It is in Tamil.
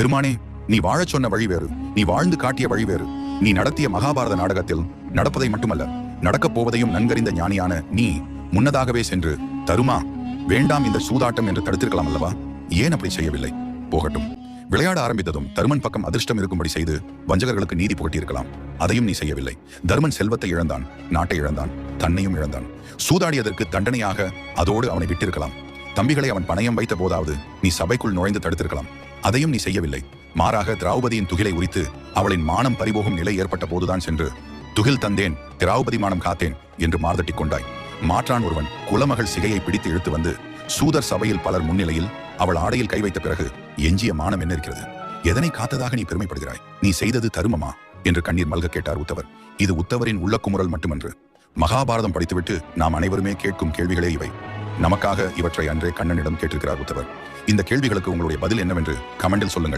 பெருமானே நீ வாழச் சொன்ன வழி வேறு. நீ வாழ்ந்து காட்டிய வழி வேறு. நீ நடத்திய மகாபாரத நாடகத்தில் நடப்பதை மட்டுமல்ல நடக்கப் போவதையும் நன்கறிந்த ஞானியான நீ முன்னதாகவே சென்று தருமா வேண்டாம் இந்த சூதாட்டம் என்று தடுத்திருக்கலாம் அல்லவா? ஏன் அப்படி செய்யவில்லை? போகட்டும். விளையாட ஆரம்பித்ததும் தருமன் பக்கம் அதிர்ஷ்டம் இருக்கும்படி செய்து வஞ்சகர்களுக்கு நீதி புகட்டியிருக்கலாம். அதையும் நீ செய்யவில்லை. தருமன் செல்வத்தை இழந்தான் நாட்டை இழந்தான் தன்னையும் இழந்தான். சூதாடியதற்கு தண்டனையாக அதோடு அவனை விட்டிருக்கலாம். தம்பிகளை அவன் பணயம் வைத்த போதாவது நீ சபைக்குள் நுழைந்து தடுத்திருக்கலாம். அதையும் நீ செய்யவில்லை. மாறாக திரௌபதியின் துகிலை உரித்து அவளின் மானம் பறிபோகும் நிலை ஏற்பட்ட போதுதான் சென்று துகில் தந்தேன் திரௌபதி மானம் காத்தேன் என்று மார்தட்டிக் கொண்டாய். மாற்றான் ஒருவன் குலமகள் சிகையை பிடித்து இழுத்து வந்து சூதர் சபையில் பலர் முன்னிலையில் அவள் ஆடையில் கை வைத்த பிறகு எஞ்சிய மானம் என்ன இருக்கிறது? எதனை காத்ததாக நீ பெருமைப்படுகிறாய்? நீ செய்தது தருமமா? என்று கண்ணீர் மல்க கேட்டார் உத்தவர். இது உத்தவரின் உள்ளக்குமுறல் மட்டுமன்று. மகாபாரதம் படித்துவிட்டு நாம் அனைவருமே கேட்கும் கேள்விகளே இவை. நமக்காக இவற்றை அன்றே கண்ணனிடம் கேட்டிருக்கிறார் உத்தவர் இந்த கேள்விகளுக்கு உங்களுடைய பதில் என்னவென்று கமெண்டில் சொல்லுங்கள்.